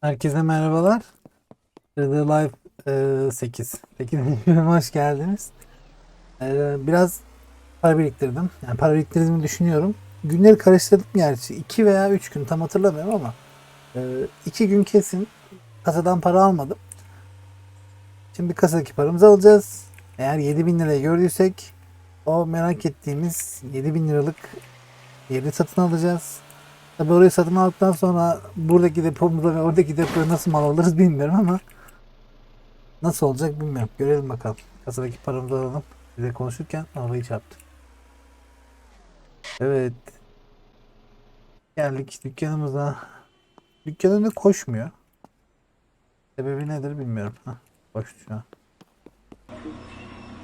Herkese merhabalar. The Life e, 8. 8. bölüme hoş geldiniz. E, biraz para biriktirdim. Yani para biriktirdiğimi düşünüyorum. Günleri karıştırdım gerçi. 2 veya 3 gün tam hatırlamıyorum ama 2 gün kesin kasadan para almadım. Şimdi kasadaki paramızı alacağız. Eğer 7000 lirayı gördüysek o merak ettiğimiz 7000 liralık yeri satın alacağız. Tabii orayı satın aldıktan sonra buradaki depomuza ve oradaki depoya nasıl mal alırız bilmiyorum ama nasıl olacak bilmiyorum. Görelim bakalım. Kasadaki paramızı alalım. Size konuşurken arabayı çarptı. Evet. Geldik dükkanımıza. Dükkan önünde koşmuyor. Sebebi nedir bilmiyorum. Hah, koştu şu an.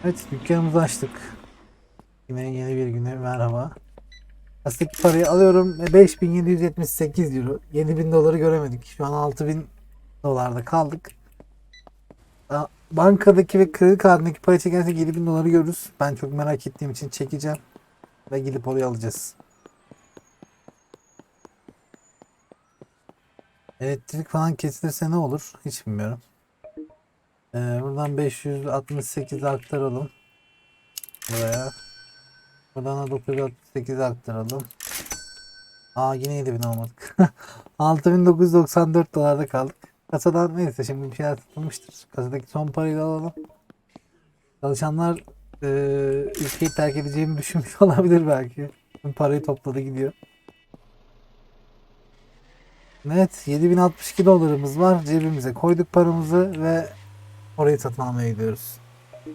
Evet dükkanımızı açtık. Yine yeni bir güne merhaba. Kasadaki parayı alıyorum ve 5778 euro. 7000 doları göremedik. Şu an 6000 dolarda kaldık. Bankadaki ve kredi kartındaki parayı çekersek 7000 doları görürüz. Ben çok merak ettiğim için çekeceğim. Ve gidip oraya alacağız. Elektrik falan kesilirse ne olur? Hiç bilmiyorum. Ee, buradan 568 aktaralım. Buraya. Buradan da 968 aktaralım. Aa yine 7000 almadık. 6994 dolarda kaldık. Kasadan neyse şimdi bir şeyler tutulmuştur. Kasadaki son parayı da alalım. Çalışanlar eee ülkeyi terk edeceğimi düşünmüş olabilir belki. Tüm parayı topladı gidiyor. Evet 7062 dolarımız var. Cebimize koyduk paramızı ve orayı satın almaya gidiyoruz.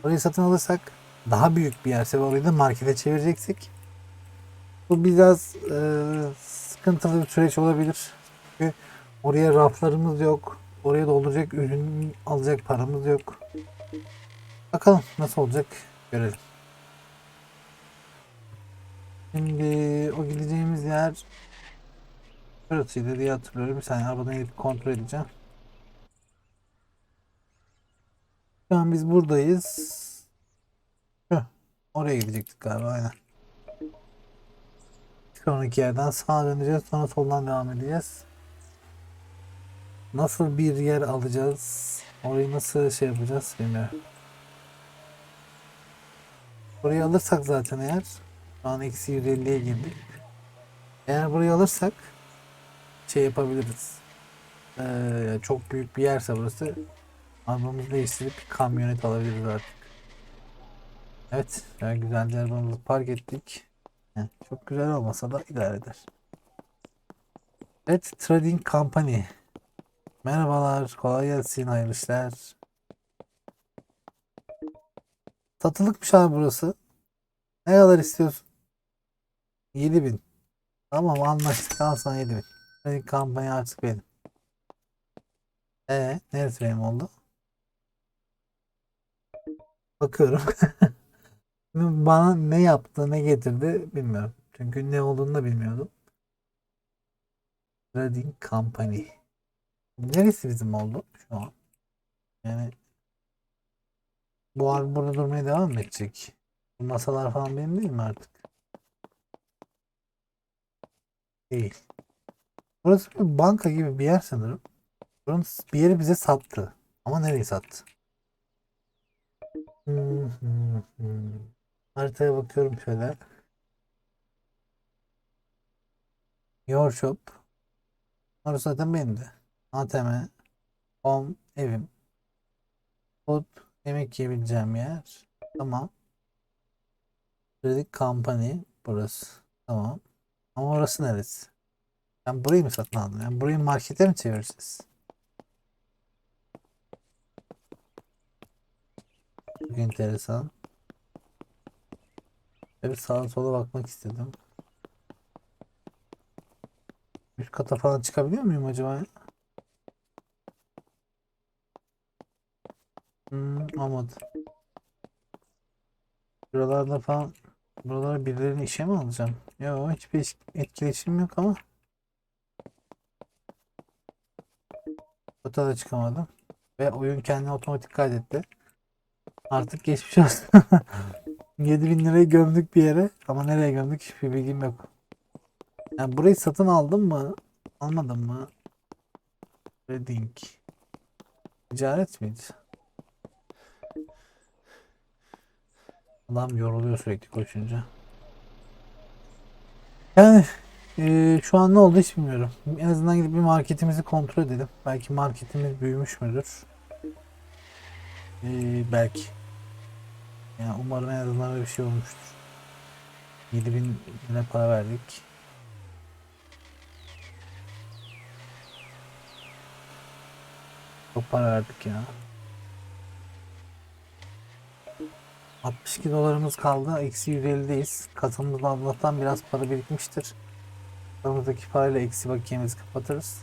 Orayı satın alırsak daha büyük bir yerse ve orayı da markete çevireceksek bu biraz e, sıkıntılı bir süreç olabilir. Çünkü oraya raflarımız yok. Oraya dolduracak ürün alacak paramız yok. Bakalım nasıl olacak görelim. Şimdi o gideceğimiz yer şurasıydı diye hatırlıyorum. Bir saniye arabadan gidip kontrol edeceğim. Şu an biz buradayız. Oraya gidecektik galiba aynen. Sonraki yerden sağa döneceğiz. Sonra soldan devam edeceğiz. Nasıl bir yer alacağız? Orayı nasıl şey yapacağız bilmiyorum. Burayı alırsak zaten eğer şu an eksi 150'ye girdik. Eğer burayı alırsak şey yapabiliriz. Ee, çok büyük bir yerse burası arabamızı değiştirip kamyonet alabiliriz artık. Evet, yani güzel bir arabamızı park ettik. Yani çok güzel olmasa da idare eder. Evet, Trading Company. Merhabalar, kolay gelsin, hayırlı işler. Satılıkmış abi burası. Ne kadar istiyorsun? 7000. Tamam anlaştık, al sana 7000. Trading Company artık benim. Ee, neresi benim oldu? Bakıyorum. Bana ne yaptı, ne getirdi bilmiyorum. Çünkü ne olduğunu da bilmiyordum. Trading Company. Neresi bizim oldu şu an? Yani bu abi burada durmaya devam mı edecek? Bu masalar falan benim değil mi artık? Değil. Burası bir banka gibi bir yer sanırım. Buranın bir yeri bize sattı. Ama nereye sattı? Hmm, hmm, hmm. Haritaya bakıyorum şöyle. Your Shop. Orası zaten benim de. ATM. Home. Evim. Food. Yemek yiyebileceğim yer. Tamam. Credit Company. Burası. Tamam. Ama orası neresi? Ben burayı mı satın aldım? Yani burayı markete mi çevireceğiz? Çok enteresan. Evet sağa sola bakmak istedim. Üst kata falan çıkabiliyor muyum acaba? Hmm, olmadı. Buralarda falan buralara birilerinin işe mi alacağım? Yok hiçbir etkileşim yok ama. Kota da çıkamadım. Ve oyun kendini otomatik kaydetti. Artık geçmiş olsun. 7000 lirayı gömdük bir yere ama nereye gömdük hiçbir bilgim yok. Yani burayı satın aldım mı? Almadım mı? Trading. Ticaret miydi? Adam yoruluyor sürekli koşunca. Yani eee, şu an ne oldu hiç bilmiyorum. En azından gidip bir marketimizi kontrol edelim. Belki marketimiz büyümüş müdür? Eee, belki. Yani umarım en azından bir şey olmuştur. 7000 lira para verdik. Çok para verdik ya. 62 dolarımız kaldı. Eksi 150'deyiz. Kasımızda Allah'tan biraz para birikmiştir. Aramızdaki parayla eksi bakiyemizi kapatırız.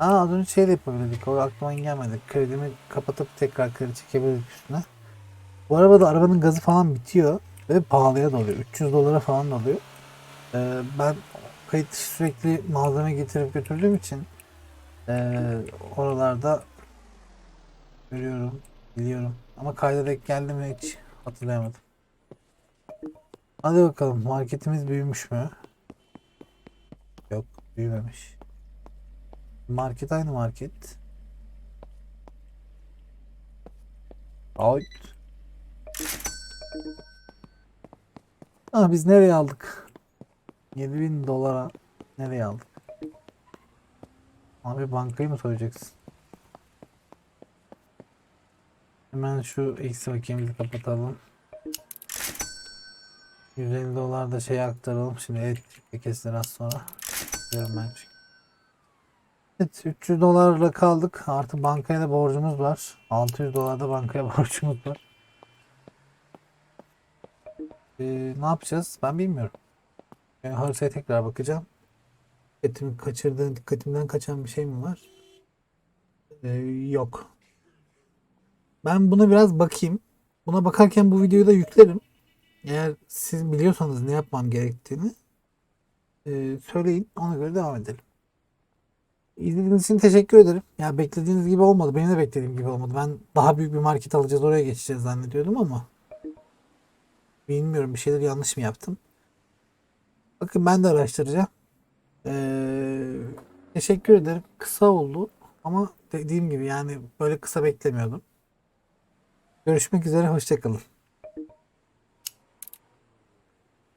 Aa az önce şey de yapabilirdik. O aklıma gelmedi. Kredimi kapatıp tekrar kredi çekebilirdik üstüne. Bu arabada arabanın gazı falan bitiyor. Ve pahalıya da oluyor. 300 dolara falan da oluyor. Ee, ben kayıt dışı sürekli malzeme getirip götürdüğüm için ee, oralarda görüyorum, biliyorum. Ama kayda denk geldi mi hiç hatırlayamadım. Hadi bakalım marketimiz büyümüş mü? Yok büyümemiş. Market aynı market. Ay. Ah biz nereye aldık? 7000 dolara nereye aldık? Abi bankayı mı soracaksın? Hemen şu eksi bakiyemizi kapatalım. 150 dolar da şeye aktaralım. Şimdi elektrik kesilir az sonra. Ben. Evet 300 dolarla kaldık. Artı bankaya da borcumuz var. 600 dolar da bankaya borcumuz var. Ee, ne yapacağız? Ben bilmiyorum. Yani haritaya tekrar bakacağım. Dikkatimi kaçırdığı, dikkatimden kaçan bir şey mi var? Ee, yok. Ben buna biraz bakayım. Buna bakarken bu videoyu da yüklerim. Eğer siz biliyorsanız ne yapmam gerektiğini e, söyleyin. Ona göre devam edelim. İzlediğiniz için teşekkür ederim. Ya beklediğiniz gibi olmadı. Benim de beklediğim gibi olmadı. Ben daha büyük bir market alacağız oraya geçeceğiz zannediyordum ama bilmiyorum bir şeyler yanlış mı yaptım. Bakın ben de araştıracağım. Ee, teşekkür ederim. Kısa oldu ama dediğim gibi yani böyle kısa beklemiyordum. Görüşmek üzere. Hoşçakalın.